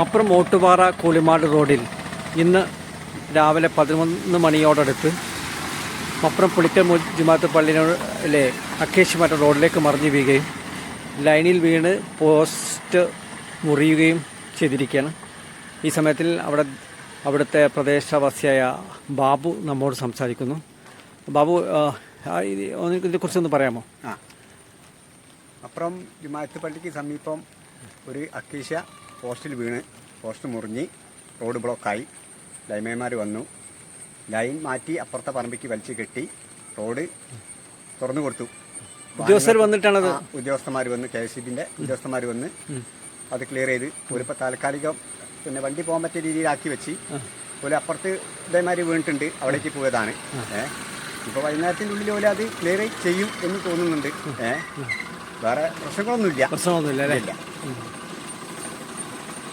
മപ്പുറം ഓട്ടുപാറ കൂളിമാട് റോഡിൽ ഇന്ന് രാവിലെ പതിനൊന്ന് മണിയോടടുത്ത് മപ്പുറം പുളിക്കൽ ജുമാത്ത് പള്ളിയിലെ അക്കേഷ്മറ്റ റോഡിലേക്ക് മറിഞ്ഞു വീഴുകയും ലൈനിൽ വീണ് പോസ്റ്റ് മുറിയുകയും ചെയ്തിരിക്കുകയാണ്. ഈ സമയത്തിൽ അവിടെ അവിടുത്തെ പ്രദേശവാസിയായ ബാബു നമ്മോട് സംസാരിക്കുന്നു. ബാബു ഇതിനെക്കുറിച്ചൊന്ന് പറയാമോ? ആ. അപ്പുറം ജുമാത്ത് പള്ളിക്ക് സമീപം ഒരു അക്കീശ പോസ്റ്റിൽ വീണ് പോസ്റ്റ് മുറിഞ്ഞ് റോഡ് ബ്ലോക്കായി. ലൈമേമാർ വന്നു. ലൈൻ മാറ്റി അപ്പുറത്തെ പറമ്പിക്ക് വലിച്ചു കെട്ടി റോഡ് തുറന്നു കൊടുത്തു. ഉദ്യോഗസ്ഥർ വന്നിട്ടാണത്? ഉദ്യോഗസ്ഥന്മാർ വന്ന് കെ എസ് ബിന്റെ ഉദ്യോഗസ്ഥന്മാർ വന്ന് അത് ക്ലിയർ ചെയ്ത് ഒരിപ്പോൾ താൽക്കാലികം പിന്നെ വണ്ടി പോകാൻ പറ്റിയ രീതിയിലാക്കി വെച്ച് ഒരു അപ്പുറത്ത് ഇതേമാതിരി വീണിട്ടുണ്ട് അവിടേക്ക് പോയതാണ്. ഏഹ് ഇപ്പോൾ വൈകുന്നേരത്തിന്റെ ഉള്ളിൽ പോലെ അത് ക്ലിയർ ചെയ്യും എന്ന് തോന്നുന്നുണ്ട്. ഏഹ് വേറെ പ്രശ്നങ്ങളൊന്നുമില്ല. പ്രശ്നമൊന്നുമില്ല